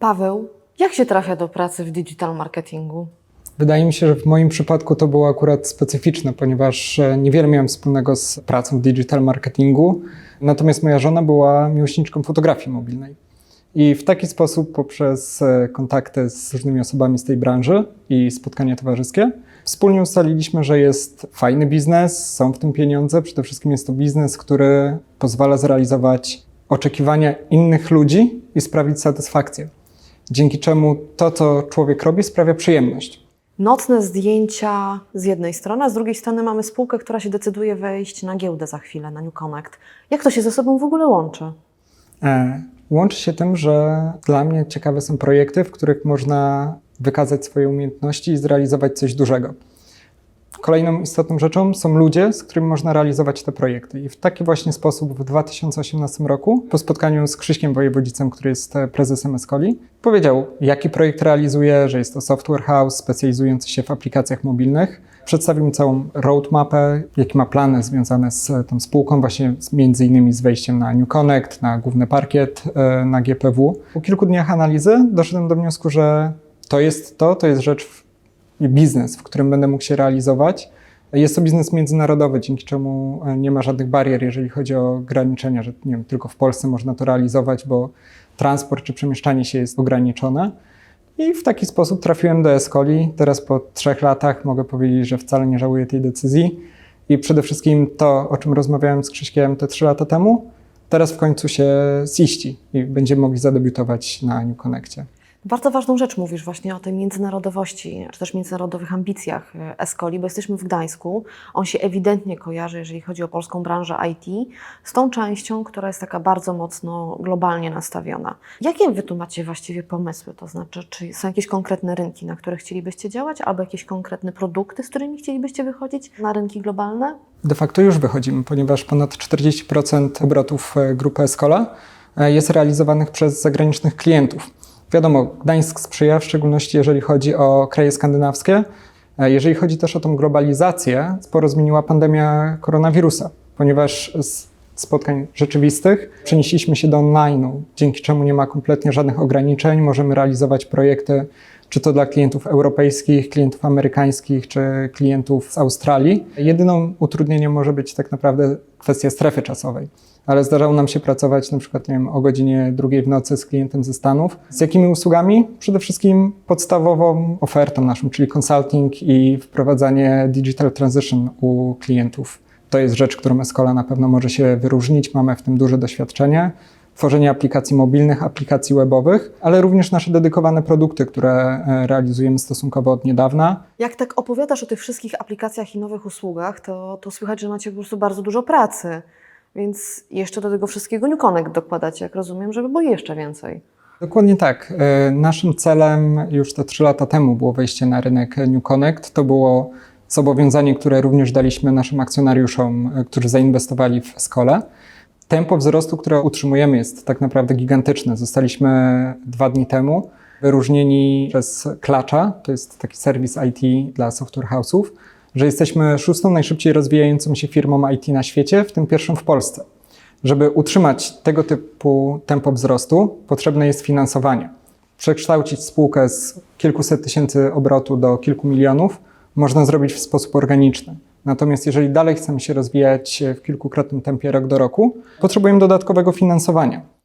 Paweł, jak się trafia do pracy w digital marketingu? Wydaje mi się, że w moim przypadku to było akurat specyficzne, ponieważ e, niewiele miałem wspólnego z pracą w digital marketingu. Natomiast moja żona była miłośniczką fotografii mobilnej. I w taki sposób, poprzez e, kontakty z różnymi osobami z tej branży i spotkania towarzyskie, wspólnie ustaliliśmy, że jest fajny biznes, są w tym pieniądze. Przede wszystkim jest to biznes, który pozwala zrealizować oczekiwania innych ludzi i sprawić satysfakcję. Dzięki czemu to, co człowiek robi, sprawia przyjemność. Nocne zdjęcia z jednej strony, a z drugiej strony mamy spółkę, która się decyduje wejść na giełdę za chwilę, na New Connect. Jak to się ze sobą w ogóle łączy? E, Łączy się tym, że dla mnie ciekawe są projekty, w których można wykazać swoje umiejętności i zrealizować coś dużego. Kolejną istotną rzeczą są ludzie, z którymi można realizować te projekty. I w taki właśnie sposób w 2018 roku, po spotkaniu z Krzyśkiem Wojewodzicem, który jest e, prezesem Escoli, powiedział, jaki projekt realizuje, że jest to software house specjalizujący się w aplikacjach mobilnych. Przedstawił mi całą roadmapę, jakie ma plany związane z e, tą spółką, właśnie między innymi z wejściem na New Connect, na główny parkiet, e, na GPW. Po kilku dniach analizy doszedłem do wniosku, że to jest to, to jest rzecz biznes, w którym będę mógł się realizować. Jest to biznes międzynarodowy, dzięki czemu e, nie ma żadnych barier, jeżeli chodzi o ograniczenia, że nie wiem, tylko w Polsce można to realizować, bo transport czy przemieszczanie się jest ograniczone. I w taki sposób trafiłem do Escoli. Teraz po trzech latach mogę powiedzieć, że wcale nie żałuję tej decyzji. I przede wszystkim to, o czym rozmawiałem z Krzyśkiem te trzy lata temu, teraz w końcu się ziści i będziemy mogli zadebiutować na New Connectie. Bardzo ważną rzecz mówisz właśnie o tej międzynarodowości, czy też międzynarodowych ambicjach e, Escoli, bo jesteśmy w Gdańsku. On się ewidentnie kojarzy, jeżeli chodzi o polską branżę IT, z tą częścią, która jest taka bardzo mocno globalnie nastawiona. Jakie wy tu macie właściwie pomysły? To znaczy, czy są jakieś konkretne rynki, na które chcielibyście działać, albo jakieś konkretne produkty, z którymi chcielibyście wychodzić na rynki globalne? De facto już wychodzimy, ponieważ ponad 40% obrotów e, grupy Escola e, jest realizowanych przez zagranicznych klientów. Wiadomo, Gdańsk sprzyja, w szczególności jeżeli chodzi o kraje skandynawskie. E, Jeżeli chodzi też o tą globalizację, sporo zmieniła pandemia koronawirusa, ponieważ z spotkań rzeczywistych przenieśliśmy się do online'u, dzięki czemu nie ma kompletnie żadnych ograniczeń. Możemy realizować projekty, czy to dla klientów europejskich, klientów amerykańskich, czy klientów z Australii. Jedyną utrudnieniem może być tak naprawdę kwestia strefy czasowej. Ale zdarzało nam się pracować na przykład nie wiem, o godzinie drugiej w nocy z klientem ze Stanów. Z jakimi usługami? Przede wszystkim podstawową ofertą naszą, czyli consulting i wprowadzanie digital transition u klientów. To jest rzecz, którą Escola na pewno może się wyróżnić. Mamy w tym duże doświadczenie. Tworzenie aplikacji mobilnych, aplikacji webowych, ale również nasze dedykowane produkty, które e, realizujemy stosunkowo od niedawna. Jak tak opowiadasz o tych wszystkich aplikacjach i nowych usługach, to, to słychać, że macie po prostu bardzo dużo pracy. Więc jeszcze do tego wszystkiego New Connect dokładacie, jak rozumiem, żeby było jeszcze więcej. Dokładnie tak. E, Naszym celem już te trzy lata temu było wejście na rynek New Connect. To było zobowiązanie, które również daliśmy naszym akcjonariuszom, e, którzy zainwestowali w Escole. Tempo wzrostu, które utrzymujemy, jest tak naprawdę gigantyczne. Zostaliśmy dwa dni temu wyróżnieni przez Klacza, to jest taki serwis IT dla software house'ów, że jesteśmy szóstą najszybciej rozwijającą się firmą IT na świecie, w tym pierwszą w Polsce. Żeby utrzymać tego typu tempo wzrostu, potrzebne jest finansowanie. Przekształcić spółkę z kilkuset tysięcy obrotu do kilku milionów można zrobić w sposób organiczny. Natomiast jeżeli dalej chcemy się rozwijać w kilkukrotnym tempie rok do roku, potrzebujemy dodatkowego finansowania.